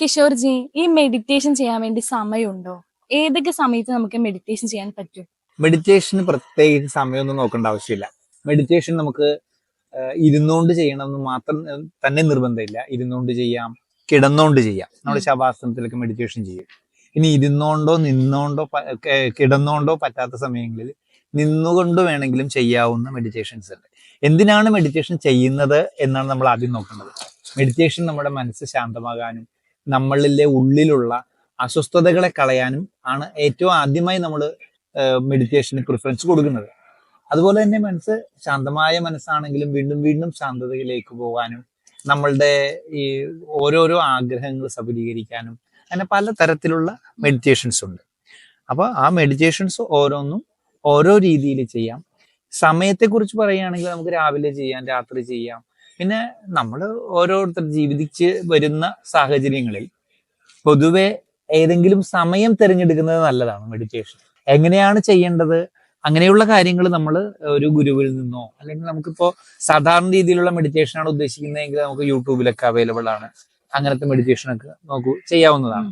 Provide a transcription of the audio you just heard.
കിഷോർജി ഈ മെഡിറ്റേഷൻ ചെയ്യാൻ വേണ്ടി സമയമുണ്ടോ? ഏതൊക്കെ സമയത്ത് നമുക്ക് മെഡിറ്റേഷൻ ചെയ്യാൻ പറ്റും? മെഡിറ്റേഷന് പ്രത്യേകിച്ച് സമയമൊന്നും നോക്കേണ്ട ആവശ്യമില്ല. മെഡിറ്റേഷൻ നമുക്ക് ഇരുന്നോണ്ട് ഇരുന്നുകൊണ്ട് ചെയ്യണമെന്ന് മാത്രം തന്നെ നിർബന്ധമില്ല. ഇരുന്നുകൊണ്ട് ചെയ്യാം കിടന്നുകൊണ്ട് ചെയ്യാം. നമ്മൾ ശവാസനത്തിലേക്ക് മെഡിറ്റേഷൻ ചെയ്യും. ഇനി ഇരുന്നോണ്ടോ നിന്നോണ്ടോ കിടന്നുകൊണ്ടോ കിടന്നോണ്ടോ പറ്റാത്ത സമയങ്ങളിൽ നിന്നുകൊണ്ട് വേണമെങ്കിലും ചെയ്യാവുന്ന മെഡിറ്റേഷൻസ് ഉണ്ട്. എന്തിനാണ് മെഡിറ്റേഷൻ ചെയ്യുന്നത് എന്നാണ് നമ്മൾ ആദ്യം നോക്കുന്നത് മെഡിറ്റേഷൻ നമ്മുടെ മനസ്സ് ശാന്തമാകാനും നമ്മളിലെ ഉള്ളിലുള്ള അസ്വസ്ഥതകളെ കളയാനും ആണ് ഏറ്റവും ആദ്യമായി നമ്മൾ മെഡിറ്റേഷന് പ്രിഫറൻസ് കൊടുക്കുന്നത്. അതുപോലെ തന്നെ മനസ്സ് ശാന്തമായ മനസ്സാണെങ്കിലും വീണ്ടും വീണ്ടും ശാന്തതയിലേക്ക് പോകാനും നമ്മളുടെ ഈ ഓരോരോ ആഗ്രഹങ്ങൾ സബലീകരിക്കാനും അങ്ങനെ പല തരത്തിലുള്ള മെഡിറ്റേഷൻസ് ഉണ്ട്. അപ്പോൾ ആ മെഡിറ്റേഷൻസ് ഓരോന്നും ഓരോ രീതിയിൽ ചെയ്യാം. സമയത്തെക്കുറിച്ച് പറയുകയാണെങ്കിൽ നമുക്ക് രാവിലെ ചെയ്യാം രാത്രി ചെയ്യാം. പിന്നെ നമ്മൾ ഓരോരുത്തർ ജീവിച്ച് വരുന്ന സാഹചര്യങ്ങളിൽ പൊതുവെ ഏതെങ്കിലും സമയം തിരഞ്ഞെടുക്കുന്നത് നല്ലതാണ് മെഡിറ്റേഷൻ എങ്ങനെയാണ് ചെയ്യേണ്ടത്? അങ്ങനെയുള്ള കാര്യങ്ങൾ നമ്മൾ ഒരു ഗുരുവിൽ നിന്നോ അല്ലെങ്കിൽ നമുക്കിപ്പോ സാധാരണ രീതിയിലുള്ള മെഡിറ്റേഷൻ ആണ് ഉദ്ദേശിക്കുന്നതെങ്കിൽ നമുക്ക് യൂട്യൂബിലൊക്കെ അവൈലബിൾ ആണ്. അങ്ങനത്തെ മെഡിറ്റേഷൻ ഒക്കെ നോക്കൂ ചെയ്യാവുന്നതാണ്.